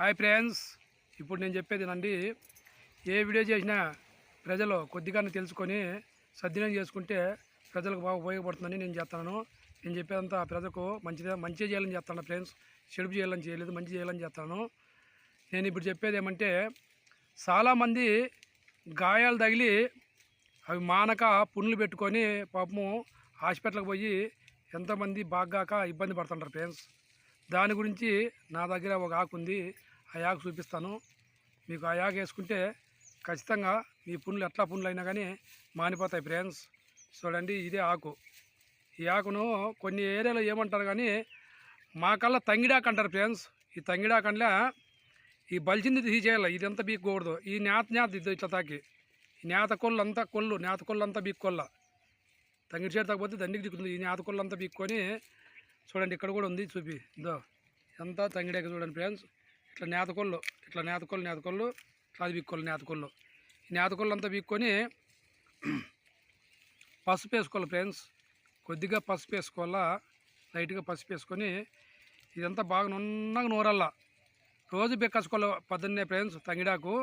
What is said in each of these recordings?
Hi friends. ఇప్పుడు నేను చెప్పేది నండి ఏ వీడియో చేసినా ప్రజలు కొద్దిగానే తెలుసుకొని సద్వినియోగం చేసుకుంటే ప్రజలకు బాగా ఉపయోగపడుతుందని నేను చేస్తాను నేను చెప్పేదంతా ప్రజలకు మంచిదే మంచి చేయాలని చేస్తాను ఫ్రెండ్స్. చెడుపు చేయాలని చేయలేదు మంచి చేయాలని చేస్తాను నేను ఇప్పుడు చెప్పేది ఏమంటే చాలామంది గాయాలు తగిలి అవి మానక పుండ్లు పెట్టుకొని పాపము హాస్పిటల్కి పోయి ఎంతమంది బాగాక ఇబ్బంది పడుతుంటారు ఫ్రెండ్స్. దాని గురించి నా దగ్గర ఒక ఆకు ఉంది. ఆ ఆకు చూపిస్తాను. మీకు ఆ ఆకు వేసుకుంటే ఖచ్చితంగా మీ పుండ్లు ఎట్లా పుండ్లు అయినా కానీ మానిపోతాయి ఫ్రెండ్స్ చూడండి ఇదే ఆకు. ఈ ఆకును కొన్ని ఏరియాలో ఏమంటారు కానీ మా కల్లా తంగిడాకు అంటారు ఫ్రెండ్స్ ఈ తంగిడాకు ఈ బలిచింది తీసేయాలి. ఇదంతా బీక్కూడదు ఈ నేత నేత ఇది ఇట్లా తాకి. ఈ నేత కొళ్ళు అంతా కొల్లు నేత కొళ్ళు అంతా బీక్కొల్ల తంగిడి చేతి తగ్గపోతే దండికి దిక్కుతుంది. ఈ నేత కొళ్ళు అంతా బీక్కొని చూడండి ఇక్కడ కూడా ఉంది చూపి. ఇదో ఎంత తంగిడాక చూడండి ఫ్రెండ్స్ ఇట్లా నేతకొళ్ళు ఇట్లా నేతకొళ్ళు నేతకొళ్ళు ఇట్లా అది బీక్కొల్లు నేతకొళ్ళు ఈ అంతా బిక్కొని పసుపు వేసుకోవాలి ఫ్రెండ్స్. కొద్దిగా పసుపు వేసుకోవాలా? లైట్గా పసుపు వేసుకొని ఇదంతా బాగా నున్నగా నూరల్లా. రోజు బెక్కచ్చుకోవాలి పొద్దున్నే ఫ్రెండ్స్ తంగిడాకు.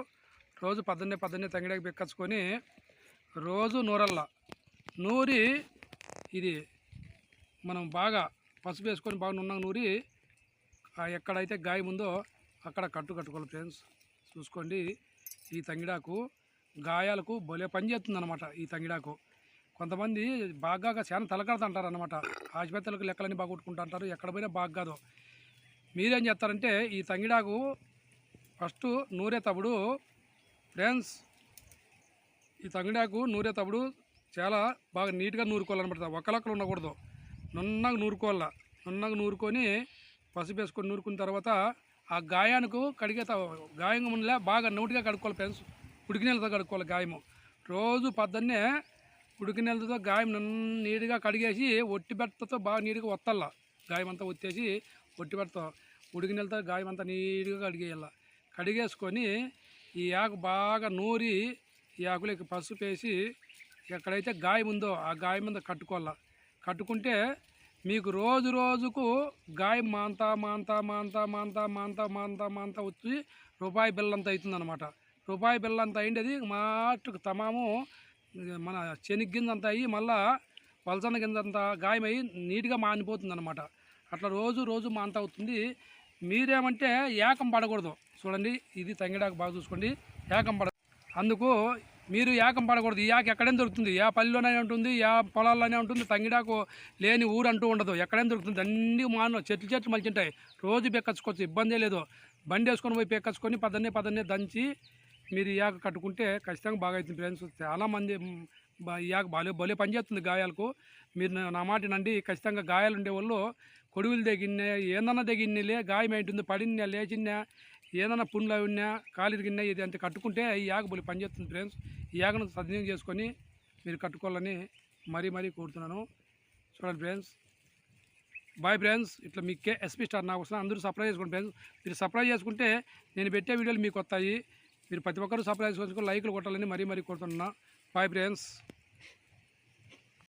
రోజు పొద్దున్నే పొద్దున్నే తంగిడాకు బెక్కచ్చుకొని రోజు నూరల్లా. నూరి ఇది మనం బాగా పసుపు వేసుకొని బాగా నున్నగా నూరి ఎక్కడైతే గాయం ఉందో అక్కడ కట్టు కట్టుకోవాలి ఫ్రెండ్స్. చూసుకోండి. ఈ తంగిడాకు గాయాలకు భలే పని చేస్తుంది అనమాట ఈ తంగిడాకు. కొంతమంది బాగా చాలా తలకడతంటారు అనమాట ఆసుపత్రులకు లెక్కలన్నీ బాగొట్టుకుంటుంటారు ఎక్కడ పోయినా బాగా కాదు. మీరేం చేస్తారంటే ఈ తంగిడాకు ఫస్ట్ నూరేటప్పుడు ఫ్రెండ్స్ ఈ తంగిడాకు నూరేటప్పుడు చాలా బాగా నీట్గా నూరుకోవాలన్నమాట. ఒక్కలొక్కలు ఉండకూడదు. నున్నగా నూరుకోవాల. నున్నగా నూరుకొని పసుపు వేసుకొని నూరుకున్న తర్వాత ఆ గాయానికి కడిగే గాయంగా గాయం ముందులే బాగా నోటిగా కడుక్కోవాలి ఫ్రెండ్స్. ఉడికి నీళ్ళతో కడుక్కోవాలి గాయము. రోజు పొద్దున్నే ఉడికి నీళ్ళతో గాయం నీటుగా నీట్గా కడిగేసి ఒట్టి బెట్టతో బాగా నీట్గా ఒత్తల్లా. గాయం అంతా ఒత్తేసి ఒట్టి బెట్టతో ఉడికి నీళ్ళతో గాయం అంతా నీట్గా కడిగేయాల. కడిగేసుకొని ఈ ఆకు బాగా నూరి ఈ ఆకులకి పసుపు వేసి ఎక్కడైతే గాయం ఉందో ఆ గాయం మీద కట్టుకోవాలా. కట్టుకుంటే మీకు రోజు రోజుకు గాయం మాంతా మాంతా మాంతా మాంతా మాంతా మాంతా మాంతా వచ్చి రూపాయి బిల్లంత అవుతుందన్నమాట. రూపాయి బిల్లంత అయింది మాటకు తమాము మన శనగ అంత అయ్యి మళ్ళా వలసన గింజ అంత గాయమై నీట్గా మానిపోతుంది అనమాట అట్లా రోజు రోజు మాంత అవుతుంది. మీరేమంటే ఏకం పడకూడదు. చూడండి ఇది తంగిడాకు బాగా చూసుకోండి. ఏకం పడ అందుకు మీరు ఏకం పడకూడదు. ఈ యాక ఎక్కడైనా దొరుకుతుంది. ఏ పల్లెలోనే ఉంటుంది ఏ పొలాల్లోనే ఉంటుంది. తంగిడాకు లేని ఊరు అంటూ ఉండదు. ఎక్కడైనా దొరుకుతుంది. అన్ని మానవు చెట్లు చెట్లు మలిచింటాయి. రోజు పెక్కచ్చుకోవచ్చు ఇబ్బందే లేదు. బండి వేసుకొని పోయి పెక్కచ్చుకొని పదన్నే పదన్నే దంచి మీరు ఈ యాక కట్టుకుంటే ఖచ్చితంగా బాగా అవుతుంది ఫ్రెండ్స్. చాలామంది ఈ యాక భలే భలే పనిచేస్తుంది గాయాలకు. మీరు నా- మాట నండి ఖచ్చితంగా గాయాలు ఉండే వాళ్ళు కొడువులు ఏందన్నా దిగిన్నెలే గాయం ఏంటుంది పడిన లేచిన్నా ఏదైనా పుండ్లు ఉన్నా కాలు ఇరిగినా ఇది అంత కట్టుకుంటే ఈ యాగ బలి పనిచేస్తుంది ఫ్రెండ్స్ ఈ యాగను సద్వినియోగం చేసుకొని మీరు కట్టుకోవాలని మరీ మరీ కోరుతున్నాను. చూడండి ఫ్రెండ్స్ బాయ్ ఫ్రెండ్స్ ఇట్లా మీకే ఎస్పీ స్టార్ నాకు వస్తున్నా. అందరూ సప్లై చేసుకోండి ఫ్రెండ్స్ మీరు సప్లై చేసుకుంటే నేను పెట్టే వీడియోలు మీకు వస్తాయి. మీరు ప్రతి ఒక్కరూ సప్లై చేసుకొని లైక్లు కొట్టాలని మరీ మరీ కోరుతున్నా బాయ్ ఫ్రెండ్స్